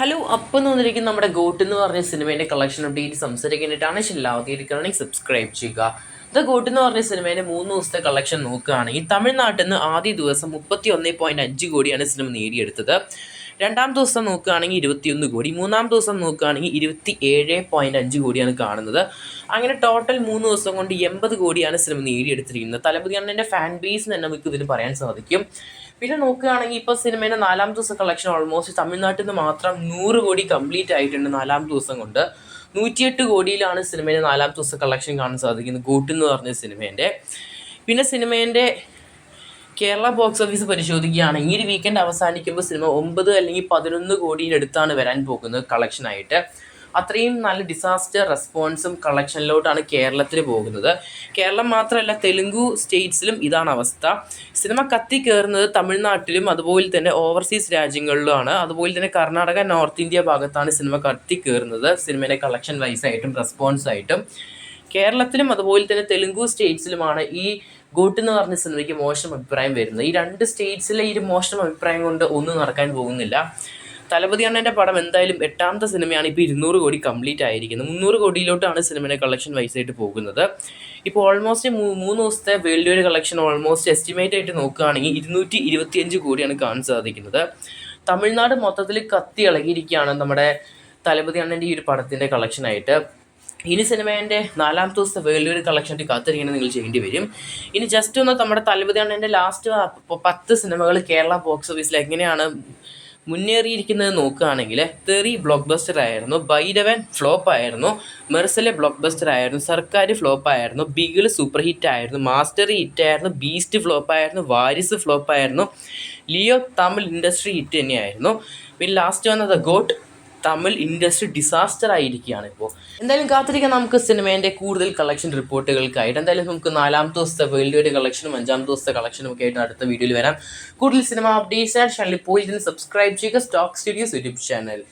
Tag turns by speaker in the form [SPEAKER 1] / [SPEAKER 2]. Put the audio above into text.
[SPEAKER 1] Hello അപ്പം വന്നിരിക്കുന്ന നമ്മുടെ ഗോട്ട് എന്ന് പറഞ്ഞ സിനിമയുടെ കളക്ഷൻ അപ്ഡേറ്റ് സംസാരിക്കാനായിട്ടാണ് എല്ലാവർക്കും സബ്സ്ക്രൈബ് ചെയ്യുക. ദ ഗോട്ട് എന്ന് പറഞ്ഞ സിനിമേന്റെ മൂന്ന് ദിവസത്തെ കളക്ഷൻ നോക്കുകയാണെങ്കിൽ തമിഴ്നാട്ടിൽ നിന്ന് ആദ്യ ദിവസം മുപ്പത്തി ഒന്ന് പോയിന്റ് അഞ്ച് കോടിയാണ് സിനിമ നേടിയെടുത്തത്. രണ്ടാം ദിവസം നോക്കുകയാണെങ്കിൽ ഇരുപത്തിയൊന്ന് കോടി. മൂന്നാം ദിവസം നോക്കുകയാണെങ്കിൽ ഇരുപത്തി ഏഴ് പോയിന്റ് അഞ്ച് കോടിയാണ് കാണുന്നത്. അങ്ങനെ ടോട്ടൽ മൂന്ന് ദിവസം കൊണ്ട് എൺപത് കോടിയാണ് സിനിമ നേടിയെടുത്തിരിക്കുന്നത്. തലപതി അണ്ണന്റെ ഫാൻ ബേസ് തന്നെ നമുക്ക് ഇതിന് പറയാൻ സാധിക്കും. പിന്നെ നോക്കുകയാണെങ്കിൽ ഇപ്പോൾ സിനിമയുടെ നാലാം ദിവസം കളക്ഷൻ ഓൾമോസ്റ്റ് തമിഴ്നാട്ടിൽ നിന്ന് മാത്രം നൂറ് കോടി കംപ്ലീറ്റ് ആയിട്ടുണ്ട് നാലാം ദിവസം കൊണ്ട്. നൂറ്റിയെട്ട് കോടിയിലാണ് സിനിമയുടെ നാലാമത്തെ ദിവസം കളക്ഷൻ കാണാൻ സാധിക്കുന്നത്. ഗൂട്ട് എന്ന് പറഞ്ഞ സിനിമേന്റെ. പിന്നെ സിനിമേന്റെ കേരള ബോക്സ് ഓഫീസ് പരിശോധിക്കുകയാണെങ്കിൽ ഈ വീക്കെൻഡ് അവസാനിക്കുമ്പോൾ സിനിമ ഒമ്പത് അല്ലെങ്കിൽ പതിനൊന്ന് കോടിയിനടുത്താണ് വരാൻ പോകുന്നത് കളക്ഷനായിട്ട് അത്രയും നല്ല ഡിസാസ്റ്റർ റെസ്പോൺസും കളക്ഷനിലോട്ടാണ് കേരളത്തിൽ പോകുന്നത്. കേരളം മാത്രമല്ല തെലുങ്കു സ്റ്റേറ്റ്സിലും ഇതാണ് അവസ്ഥ. സിനിമ കത്തി കയറുന്നത് തമിഴ്നാട്ടിലും അതുപോലെ തന്നെ ഓവർസീസ് രാജ്യങ്ങളിലുമാണ്. അതുപോലെ തന്നെ കർണാടക നോർത്ത് ഇന്ത്യ ഭാഗത്താണ് സിനിമ കത്തി കയറുന്നത് സിനിമയുടെ കളക്ഷൻ വൈസ് ആയിട്ടും റെസ്പോൺസ് ആയിട്ടും. കേരളത്തിലും അതുപോലെ തന്നെ തെലുങ്കു സ്റ്റേറ്റ്സിലുമാണ് ഈ ഗോട്ട് എന്ന് പറഞ്ഞ സിനിമയ്ക്ക് മോശം അഭിപ്രായം വരുന്നത്. ഈ രണ്ട് സ്റ്റേറ്റ്സിലെ ഈ ഒരു മോശം അഭിപ്രായം കൊണ്ട് ഒന്നും നടക്കാൻ പോകുന്നില്ല. തലപതി അണ്ണന്റെ പടം എന്തായാലും എട്ടാമത്തെ സിനിമയാണ് ഇപ്പോൾ ഇരുന്നൂറ് കോടി കംപ്ലീറ്റ് ആയിരിക്കുന്നത്. മുന്നൂറ് കോടിയിലോട്ടാണ് സിനിമയുടെ കളക്ഷൻ വൈസ് ആയിട്ട് പോകുന്നത്. ഇപ്പോൾ ഓൾമോസ്റ്റ് മൂന്ന് ദിവസത്തെ world wide collection almost estimate ആയിട്ട് നോക്കുകയാണെങ്കിൽ ഇരുന്നൂറ്റി ഇരുപത്തിയഞ്ച് കോടിയാണ് കാണാൻ സാധിക്കുന്നത്. തമിഴ്നാട് മൊത്തത്തിൽ കത്തി ഇളകിയിരിക്കുകയാണ് നമ്മുടെ തലപതി അണ്ണന്റെ ഈ ഒരു പടത്തിന്റെ കളക്ഷനായിട്ട് ഇനി സിനിമേന്റെ നാലാമത്തെ ദിവസത്തെ വേൾഡ് വൈഡ് കളക്ഷൻ കാത്തിരിക്കണം നിങ്ങൾ ചെയ്യേണ്ടി വരും. ഇനി ജസ്റ്റ് ഒന്ന് നമ്മുടെ തലപതി അണ്ണന്റെ ലാസ്റ്റ് പത്ത് സിനിമകൾ കേരള ബോക്സ് ഓഫീസിൽ എങ്ങനെയാണ് മുന്നേറിയിരിക്കുന്നത് നോക്കുകയാണെങ്കിൽ തെറി ബ്ലോക്ക് ബസ്റ്റർ ആയിരുന്നു ബൈഡവൻ ഫ്ലോപ്പ് ആയിരുന്നു മെർസലെ ബ്ലോക്ക് ബസ്റ്റർ ആയിരുന്നു സർക്കാർ ഫ്ലോപ്പ് ആയിരുന്നു ബിഗിൾ സൂപ്പർ ഹിറ്റ് ആയിരുന്നു മാസ്റ്റർ ഹിറ്റ് ആയിരുന്നു ബീസ്റ്റ് ഫ്ലോപ്പ് ആയിരുന്നു വാരിസ് ഫ്ലോപ്പ് ആയിരുന്നു ലിയോ തമിഴ് ഇൻഡസ്ട്രി ഹിറ്റ് തന്നെയായിരുന്നു. പിന്നെ ലാസ്റ്റ് വന്നത് ഗോട്ട് തമിഴ് ഇൻഡസ്ട്രി ഡിസാസ്റ്റർ ആയിരിക്കുകയാണ് ഇപ്പോൾ എന്തായാലും കാത്തിരിക്കാൻ നമുക്ക് സിനിമേന്റെ കൂടുതൽ കളക്ഷൻ റിപ്പോർട്ടുകൾക്കായിട്ട്. എന്തായാലും നമുക്ക് നാലാമത്തെ ദിവസത്തെ വേൾഡ് വൈഡ് കളക്ഷനും അഞ്ചാമത്തെ ദിവസത്തെ കളക്ഷനും ഒക്കെ ആയിട്ട് അടുത്ത വീഡിയോയിൽ വരാം. കൂടുതൽ സിനിമ അപ്ഡേറ്റ്സ് ആൻഡ് ചാനലിൽ പോയി സബ്സ്ക്രൈബ് ചെയ്യുക. Stock studios YouTube channel